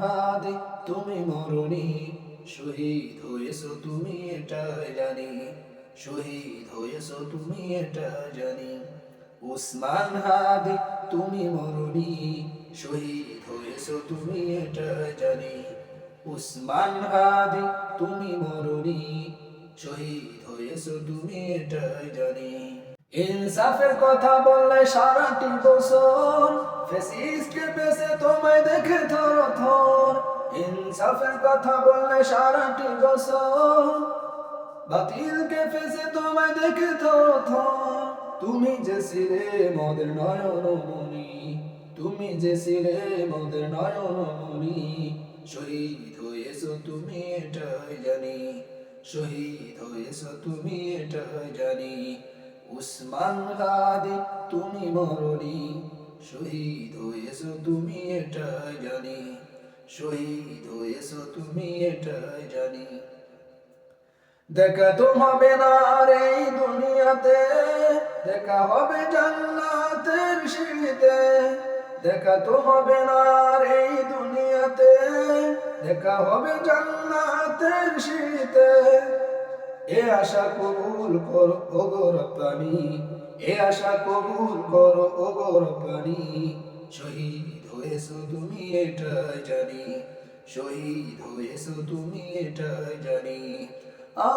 হাদি, তুমি মরুনি। শহীদ হয়েছো তুমি এটা জানি। শহীদ হয়েছো তুমি এটা জানি। উসমান হাদি, তুমি মরুনি। শহীদ হয়েছো তুমি এটা জানি। উসমান হাদি, তুমি মরুনি। শহীদ হয়েছো তুমি এটা জানি। ইনসাফের কথা বললে সারাটি বছর। ফেসিস্টকে পেছে তোমায় দেখে থর থর ইনসাফের কথা বললে সারাটি বছর। বাতিলকে ফেসে তোমায় দেখে থর থর তুমি যে ছিলে মদের নয়ন মনি তুমি যে ছিলে মদের নয়ন মনি শহীদ হয়েছো তুমি এটাই জানি, শহীদ হয়েছো তুমি এটাই জানি। উসমান গাদি, তুমি মরনি শহীদ হয়েছো তুমি, এটাই জানি। শহীদ হয়েছো তুমি, এটাই জানি। দেখা তো হবে না এই দুনিয়াতে, দেখা হবে জান্নাতের সিঁড়িতে। দেখা তো হবে না এই দুনিয়াতে, দেখা হবে জান্নাতের সিঁড়িতে। এ আশা কবুল করো ওগো রব্বানি। এ আশা কবুল করো ওগো রব্বানি। শহীদ হয়েছো তুমি এটা জানি। শহীদ হয়েছো তুমি এটা জানি। আ,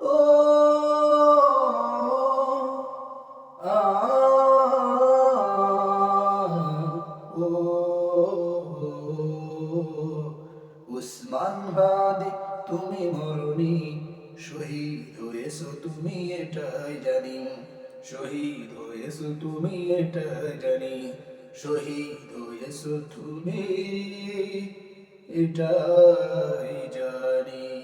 ও আ, ও উসমান বাদে, তুমি মরনি। শহীদ হয়েছো তুমি এটাই জানি। শহীদ হয়েছো তুমি এটাই জানি। শহীদ হয়েছো তুমি এটাই জানি।